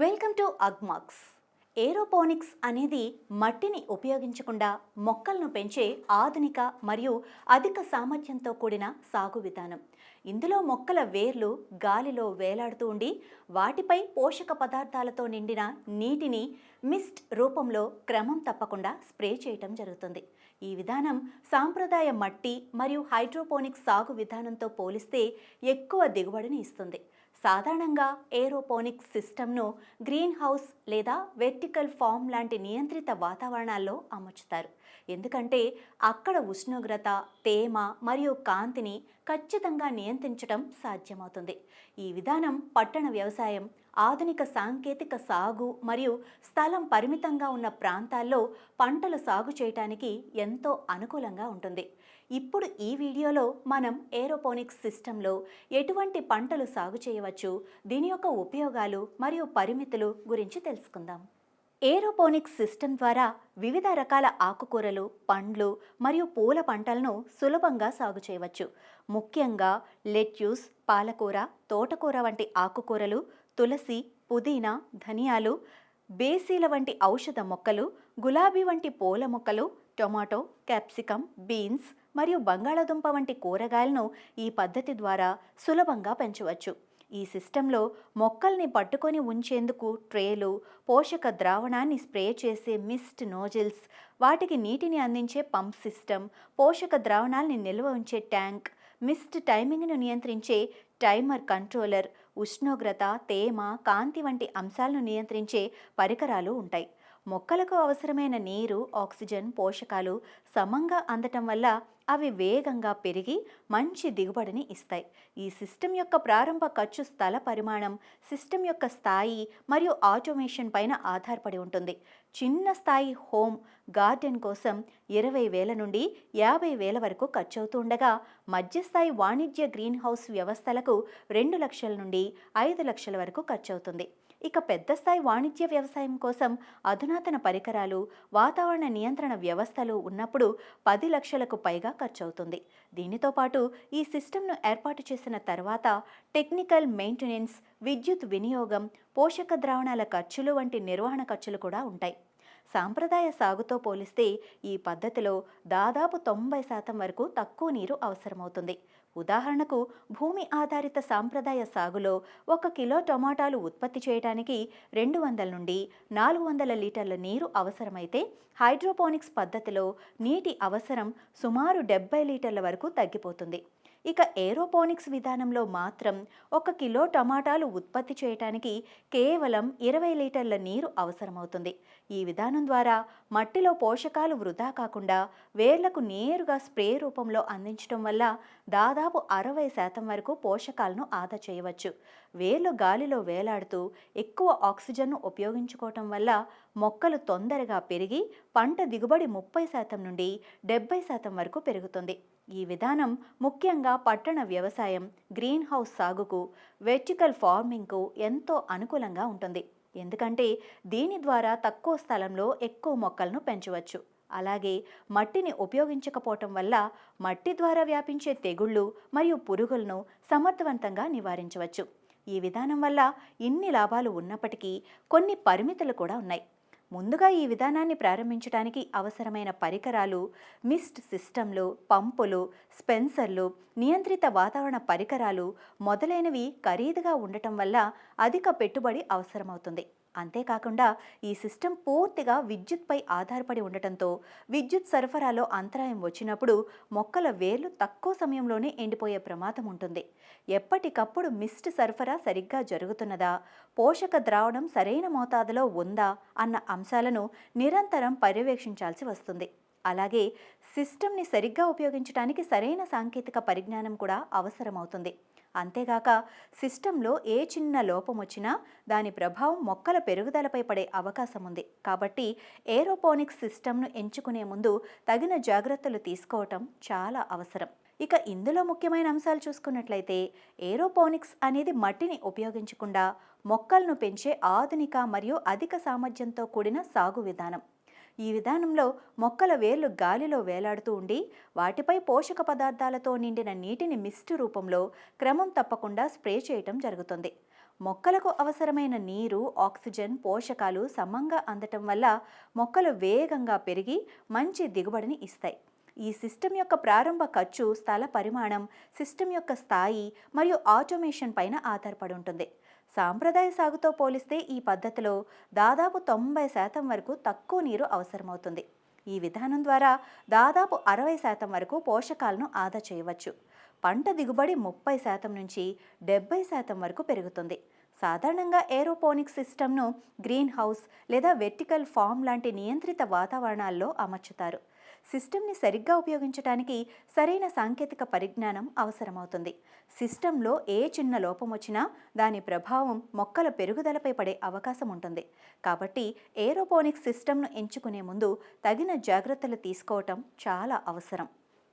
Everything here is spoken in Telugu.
Welcome to Agmax. ఏరోపోనిక్స్ అనేది మట్టిని ఉపయోగించకుండా మొక్కలను పెంచే ఆధునిక మరియు అధిక సామర్థ్యంతో కూడిన సాగు విధానం. ఇందులో మొక్కల వేర్లు గాలిలో వేలాడుతూ ఉండి వాటిపై పోషక పదార్థాలతో నిండిన నీటిని మిస్ట్ రూపంలో క్రమం తప్పకుండా స్ప్రే చేయటం జరుగుతుంది. ఈ విధానం సాంప్రదాయ మట్టి మరియు హైడ్రోపోనిక్స్ సాగు విధానంతో పోలిస్తే ఎక్కువ దిగుబడిని ఇస్తుంది. సాధారణంగా ఏరోపోనిక్స్ సిస్టమ్ను గ్రీన్ హౌస్ లేదా వెర్టికల్ ఫామ్ లాంటి నియంత్రిత వాతావరణాల్లో అమర్చుతారు. ఎందుకంటే అక్కడ ఉష్ణోగ్రత తేమ మరియు కాంతిని ఖచ్చితంగా నియంత్రించడం సాధ్యమవుతుంది. ఈ విధానం పట్టణ వ్యవసాయం ఆధునిక సాంకేతిక సాగు మరియు స్థలం పరిమితంగా ఉన్న ప్రాంతాల్లో పంటలు సాగు చేయటానికి ఎంతో అనుకూలంగా ఉంటుంది. ఇప్పుడు ఈ వీడియోలో మనం ఏరోపోనిక్స్ సిస్టంలో ఎటువంటి పంటలు సాగు చేయవచ్చు దీని యొక్క ఉపయోగాలు మరియు పరిమితులు గురించి తెలుసుకుందాం. ఏరోపోనిక్స్ సిస్టమ్ ద్వారా వివిధ రకాల ఆకుకూరలు పండ్లు మరియు పూల పంటలను సులభంగా సాగు చేయవచ్చు. ముఖ్యంగా లెట్యూస్ పాలకూర తోటకూర వంటి ఆకుకూరలు తులసి పుదీనా ధనియాలు బేసీల వంటి ఔషధ మొక్కలు గులాబీ వంటి పూల మొక్కలు టొమాటో క్యాప్సికమ్ బీన్స్ మరియు బంగాళాదుంప వంటి కూరగాయలను ఈ పద్ధతి ద్వారా సులభంగా పెంచవచ్చు. ఈ సిస్టంలో మొక్కల్ని పట్టుకొని ఉంచేందుకు ట్రేలు పోషక ద్రావణాన్ని స్ప్రే చేసే మిస్ట్ నోజిల్స్ వాటికి నీటిని అందించే పంప్ సిస్టమ్ పోషక ద్రావణాల్ని నిల్వ ఉంచే ట్యాంక్ మిస్ట్ టైమింగ్ను నియంత్రించే టైమర్ కంట్రోలర్ ఉష్ణోగ్రత తేమ కాంతి వంటి అంశాలను నియంత్రించే పరికరాలు ఉంటాయి. మొక్కలకు అవసరమైన నీరు ఆక్సిజన్ పోషకాలు సమంగా అందటం వల్ల అవి వేగంగా పెరిగి మంచి దిగుబడిని ఇస్తాయి. ఈ సిస్టమ్ యొక్క ప్రారంభ ఖర్చు స్థల పరిమాణం సిస్టమ్ యొక్క స్థాయి మరియు ఆటోమేషన్ పైన ఆధారపడి ఉంటుంది. చిన్న స్థాయి హోమ్ గార్డెన్ కోసం ఇరవై వేల నుండి యాభై వేల వరకు ఖర్చు అవుతుండగా మధ్యస్థాయి వాణిజ్య గ్రీన్ హౌస్ వ్యవస్థలకు రెండు లక్షల నుండి ఐదు లక్షల వరకు ఖర్చు అవుతుంది ఇక పెద్ద స్థాయి వాణిజ్య వ్యవసాయం కోసం అధునాతన పరికరాలు వాతావరణ నియంత్రణ వ్యవస్థలు ఉన్నప్పుడు పది లక్షలకు పైగా ఖర్చవుతుంది. దీనితో పాటు ఈ సిస్టమ్ను ఏర్పాటు చేసిన తర్వాత టెక్నికల్ మెయింటెనెన్స్ విద్యుత్ వినియోగం పోషక ద్రావణాల ఖర్చులు వంటి నిర్వహణ ఖర్చులు కూడా ఉంటాయి. సాంప్రదాయ సాగుతో పోలిస్తే ఈ పద్ధతిలో దాదాపు తొంభై శాతం వరకు తక్కువ నీరు అవసరమవుతుంది. ఉదాహరణకు భూమి ఆధారిత సాంప్రదాయ సాగులో ఒక కిలో టొమాటాలు ఉత్పత్తి చేయడానికి రెండు వందల నుండి నాలుగు వందల లీటర్ల నీరు అవసరమైతే హైడ్రోపోనిక్స్ పద్ధతిలో నీటి అవసరం సుమారు డెబ్బై లీటర్ల వరకు తగ్గిపోతుంది. ఇక ఏరోపోనిక్స్ విధానంలో మాత్రం ఒక కిలో టమాటాలు ఉత్పత్తి చేయటానికి కేవలం ఇరవై లీటర్ల నీరు అవసరమవుతుంది. ఈ విధానం ద్వారా మట్టిలో పోషకాలు వృధా కాకుండా వేర్లకు నేరుగా స్ప్రే రూపంలో అందించడం వల్ల దాదాపు అరవై శాతం వరకు పోషకాలను ఆదా చేయవచ్చు. వేర్లు గాలిలో వేలాడుతూ ఎక్కువ ఆక్సిజన్ను ఉపయోగించుకోవటం వల్ల మొక్కలు తొందరగా పెరిగి పంట దిగుబడి ముప్పై శాతం నుండి డెబ్బై శాతం వరకు పెరుగుతుంది. ఈ విధానం ముఖ్యంగా పట్టణ వ్యవసాయం గ్రీన్ హౌస్ సాగుకు వెర్టికల్ ఫార్మింగ్కు ఎంతో అనుకూలంగా ఉంటుంది. ఎందుకంటే దీని ద్వారా తక్కువ స్థలంలో ఎక్కువ మొక్కలను పెంచవచ్చు. అలాగే మట్టిని ఉపయోగించకపోవటం వల్ల మట్టి ద్వారా వ్యాపించే తెగుళ్ళు మరియు పురుగులను సమర్థవంతంగా నివారించవచ్చు. ఈ విధానం వల్ల ఇన్ని లాభాలు ఉన్నప్పటికీ కొన్ని పరిమితులు కూడా ఉన్నాయి. ముందుగా ఈ విధానాన్ని ప్రారంభించడానికి అవసరమైన పరికరాలు మిస్ట్ సిస్టంలు పంపులు స్పెన్సర్లు నియంత్రిత వాతావరణ పరికరాలు మొదలైనవి ఖరీదుగా ఉండటం వల్ల అధిక పెట్టుబడి అవసరమవుతుంది. అంతేకాకుండా ఈ సిస్టమ్ పూర్తిగా విద్యుత్పై ఆధారపడి ఉండటంతో విద్యుత్ సరఫరాలో అంతరాయం వచ్చినప్పుడు మొక్కల వేర్లు తక్కువ సమయంలోనే ఎండిపోయే ప్రమాదం ఉంటుంది. ఎప్పటికప్పుడు మిస్ట్ సరఫరా సరిగ్గా జరుగుతున్నదా? పోషక ద్రావణం సరైన మోతాదులో ఉందా? అన్న అంశాలను నిరంతరం పర్యవేక్షించాల్సి వస్తుంది. అలాగే సిస్టమ్ని సరిగ్గా ఉపయోగించడానికి సరైన సాంకేతిక పరిజ్ఞానం కూడా అవసరమవుతుంది. అంతేగాక సిస్టంలో ఏ చిన్న లోపం వచ్చినా దాని ప్రభావం మొక్కల పెరుగుదలపై పడే అవకాశం ఉంది. కాబట్టి ఏరోపోనిక్స్ సిస్టమ్ను ఎంచుకునే ముందు తగిన జాగ్రత్తలు తీసుకోవటం చాలా అవసరం. ఇక ఇందులో ముఖ్యమైన అంశాలు చూసుకున్నట్లయితే ఏరోపోనిక్స్ అనేది మట్టిని ఉపయోగించకుండా మొక్కలను పెంచే ఆధునిక మరియు అధిక సామర్థ్యంతో కూడిన సాగు విధానం. ఈ విధానంలో మొక్కల వేర్లు గాలిలో వేలాడుతూ ఉండి వాటిపై పోషక పదార్థాలతో నిండిన నీటిని మిస్ట్ రూపంలో క్రమం తప్పకుండా స్ప్రే చేయటం జరుగుతుంది. మొక్కలకు అవసరమైన నీరు ఆక్సిజన్ పోషకాలు సమంగా అందటం వల్ల మొక్కలు వేగంగా పెరిగి మంచి దిగుబడిని ఇస్తాయి. ఈ సిస్టమ్ యొక్క ప్రారంభ ఖర్చు స్థల పరిమాణం సిస్టమ్ యొక్క స్థాయి మరియు ఆటోమేషన్ పైన ఆధారపడి ఉంటుంది. సాంప్రదాయ సాగుతో పోలిస్తే ఈ పద్ధతిలో దాదాపు తొంభై శాతం వరకు తక్కువ నీరు అవసరమవుతుంది. ఈ విధానం ద్వారా దాదాపు అరవై శాతం వరకు పోషకాలను ఆదా చేయవచ్చు. పంట దిగుబడి ముప్పై శాతం నుంచి డెబ్బై శాతం వరకు పెరుగుతుంది. సాధారణంగా ఏరోపోనిక్ సిస్టమ్ను గ్రీన్ హౌస్ లేదా వెర్టికల్ ఫామ్ లాంటి నియంత్రిత వాతావరణాల్లో అమర్చుతారు. సిస్టమ్ని సరిగ్గా ఉపయోగించడానికి సరైన సాంకేతిక పరిజ్ఞానం అవసరమవుతుంది. సిస్టంలో ఏ చిన్న లోపం వచ్చినా దాని ప్రభావం మొక్కల పెరుగుదలపై పడే అవకాశం ఉంటుంది. కాబట్టి ఏరోపోనిక్స్ సిస్టమ్ను ఎంచుకునే ముందు తగిన జాగ్రత్తలు తీసుకోవటం చాలా అవసరం.